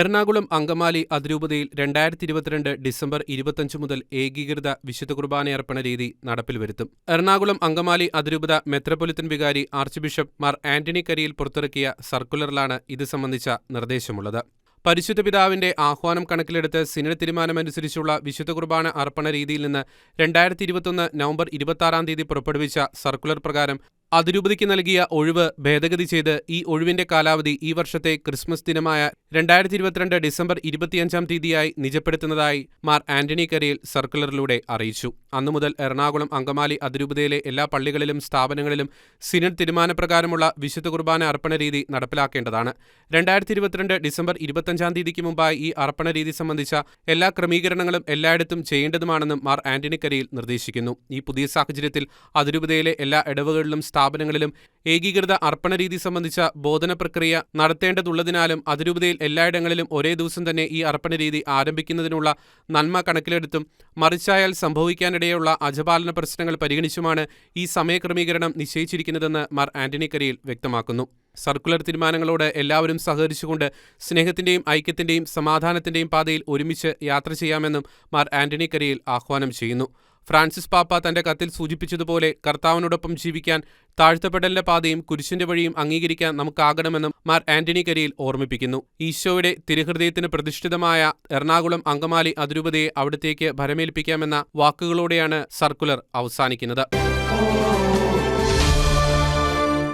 എറണാകുളം അങ്കമാലി അതിരൂപതയിൽ രണ്ടായിരത്തി ഇരുപത്തിരണ്ട് ഡിസംബർ ഇരുപത്തഞ്ച് മുതൽ ഏകീകൃത വിശുദ്ധ കുർബാനയർപ്പണ രീതി നടപ്പിൽ വരുത്തും. എറണാകുളം അങ്കമാലി അതിരൂപത മെത്രപൊലിത്തൻ വികാരി ആർച്ച് ബിഷപ്പ് മാർ ആന്റണി കരിയിൽ പുറത്തിറക്കിയ സർക്കുലറിലാണ് ഇത് സംബന്ധിച്ച നിർദ്ദേശമുള്ളത്. പരിശുദ്ധ പിതാവിന്റെ ആഹ്വാനം കണക്കിലെടുത്ത് സിനഡ് തീരുമാനമനുസരിച്ചുള്ള വിശുദ്ധ കുർബാന അർപ്പണ രീതിയിൽ നിന്ന് രണ്ടായിരത്തി ഇരുപത്തൊന്ന് നവംബർ ഇരുപത്തിയാറാം തീയതി പുറപ്പെടുവിച്ച സർക്കുലർ പ്രകാരം അതിരൂപതയ്ക്ക് നൽകിയ ഒഴിവ് ഭേദഗതി ചെയ്ത് ഈ ഒഴിവിന്റെ കാലാവധി ഈ വർഷത്തെ ക്രിസ്മസ് ദിനമായ രണ്ടായിരത്തി ഇരുപത്തിരണ്ട് ഡിസംബർ ഇരുപത്തിയഞ്ചാം തീയതിയായി നിജപ്പെടുത്തുന്നതായി മാർ ആന്റണി കരിയിൽ സർക്കുലറിലൂടെ അറിയിച്ചു. അന്നു മുതൽ എറണാകുളം അങ്കമാലി അതിരൂപതയിലെ എല്ലാ പള്ളികളിലും സ്ഥാപനങ്ങളിലും സിനഡ് തീരുമാനപ്രകാരമുള്ള വിശുദ്ധ കുർബാന അർപ്പണ രീതി നടപ്പിലാക്കേണ്ടതാണ്. രണ്ടായിരത്തി ഇരുപത്തിരണ്ട് ഡിസംബർ ഇരുപത്തഞ്ചാം തീയതിക്ക് മുമ്പായി ഈ അർപ്പണ രീതി സംബന്ധിച്ച എല്ലാ ക്രമീകരണങ്ങളും എല്ലായിടത്തും ചെയ്യേണ്ടതുമാണെന്നും മാർ ആന്റണി കരിയിൽ നിർദ്ദേശിക്കുന്നു. ഈ പുതിയ സാഹചര്യത്തിൽ അതിരൂപതയിലെ എല്ലാ ഇടവുകളിലും സ്ഥാപനങ്ങളിലും ഏകീകൃത അർപ്പണ രീതി സംബന്ധിച്ച ബോധന പ്രക്രിയ നടത്തേണ്ടതുള്ളതിനാലും അതിരൂപതയിൽ എല്ലായിടങ്ങളിലും ഒരേ ദിവസം തന്നെ ഈ അർപ്പണ രീതി ആരംഭിക്കുന്നതിനുള്ള നന്മ കണക്കിലെടുത്തും മറിച്ചായാൽ സംഭവിക്കാനിടയുള്ള അജപാലന പ്രശ്നങ്ങൾ പരിഗണിച്ചുമാണ് ഈ സമയക്രമീകരണം നിശ്ചയിച്ചിരിക്കുന്നതെന്ന് മാർ ആന്റണി കരിയിൽ വ്യക്തമാക്കുന്നു സർക്കുലർ തീരുമാനങ്ങളോട് എല്ലാവരും സഹകരിച്ചുകൊണ്ട് സ്നേഹത്തിന്റെയും ഐക്യത്തിന്റെയും സമാധാനത്തിന്റെയും പാതയിൽ ഒരുമിച്ച് യാത്ര ചെയ്യാമെന്നും മാർ ആന്റണി കരിയിൽ ആഹ്വാനം ചെയ്യുന്നു. ഫ്രാൻസിസ് പാപ്പ തന്റെ കത്തിൽ സൂചിപ്പിച്ചതുപോലെ കർത്താവിനോടൊപ്പം ജീവിക്കാൻ താഴ്ത്തപ്പെടലിന്റെ പാതയും കുരിശിന്റെ വഴിയും അംഗീകരിക്കാൻ നമുക്കാകണമെന്നും മാർ ആന്റണി കരിയിൽ ഓർമ്മിപ്പിക്കുന്നു. ഈശോയുടെ തിരുഹൃദയത്തിന് പ്രതിഷ്ഠിതമായ എറണാകുളം അങ്കമാലി അതിരൂപതയെ അവിടത്തേക്ക് ഭരമേൽപ്പിക്കാമെന്ന വാക്കുകളോടെയാണ് സർക്കുലർ അവസാനിക്കുന്നത്.